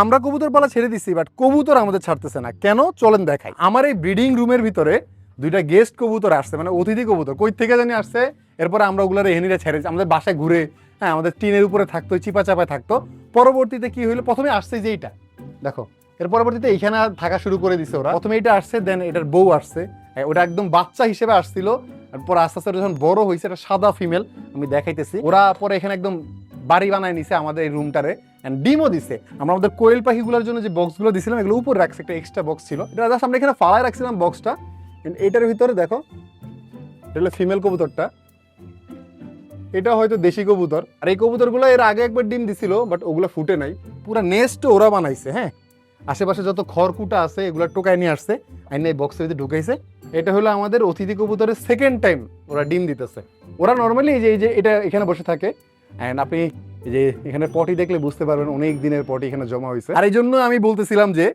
আমরা কবুতর পালা ছেড়ে দিচ্ছি বাট কবুতর আমাদের ছাড়তেছে না। কেন? চলেন দেখাই। আমার এই ব্রিডিং রুমের ভিতরে দুইটা গেস্ট কবুতর আসছে মানে অতিথি কবুতর। কই থেকে জানি আসছে? এরপরে আমরা ওগুলার এহেনিরা ছেড়ে দিচ্ছি। আমাদের বাসায় ঘুরে হ্যাঁ আমাদের টিনের উপরে থাকতো চিপা চাপায় থাকতো। পরবর্তীতে কি হইল? প্রথমে আসছে যে এইটা। দেখো এর পরবর্তীতে এইখানে থাকা শুরু করে দিছে ওরা। প্রথমে এটা আসছে দেন এটার বউ আসছে। হ্যাঁ, ওটা একদম বাচ্চা হিসেবে আসছিল। পরে আস্তে আস্তে যখন বড় হয়েছে এটা সাদা ফিমেল আমি দেখাইতেছি। ওরা পরে এখানে একদম বাড়ি বানায় নিছে আমাদের এই রুমটারে অ্যান্ড ডিমও দিছে। আমরা আমাদের কোয়েল পাখিগুলোর জন্য যে বক্সগুলো দিছিলাম, এগুলো উপর রাখছে, একটা এক্সট্রা বক্স ছিল। এটা জাস্ট আমরা এখানে ফালায় রাখছিলাম বক্সটা এটার ভিতরে দেখো, এটা হলো ফিমেল কবুতরটা। এটা হয়তো দেশি কবুতর। আর এই কবুতরগুলো এর আগে একবার ডিম দিছিল বাট ওগুলো ফুটে নাই। পুরো নেস্ট ওরা বানাইছে হ্যাঁ? আশেপাশে যত খড়কুটা আছে, এগুলো টোকায় নিয়ে আসছে, আইনে এই বক্সের ভিতরে ঢুকাইছে। এটা হলো আমাদের অতিথি কবুতরের সেকেন্ড টাইম ওরা ডিম দিতেছে। ওরা নর্মালি এই যে এই যে, এটা এখানে বসে থাকে। অ্যান্ড আপনি যে এখানে পটি দেখলে বুঝতে পারবেন অনেক দিনের পটি এখানে জমা হয়েছে। আর এই জন্য আমি বলতেছিলাম যে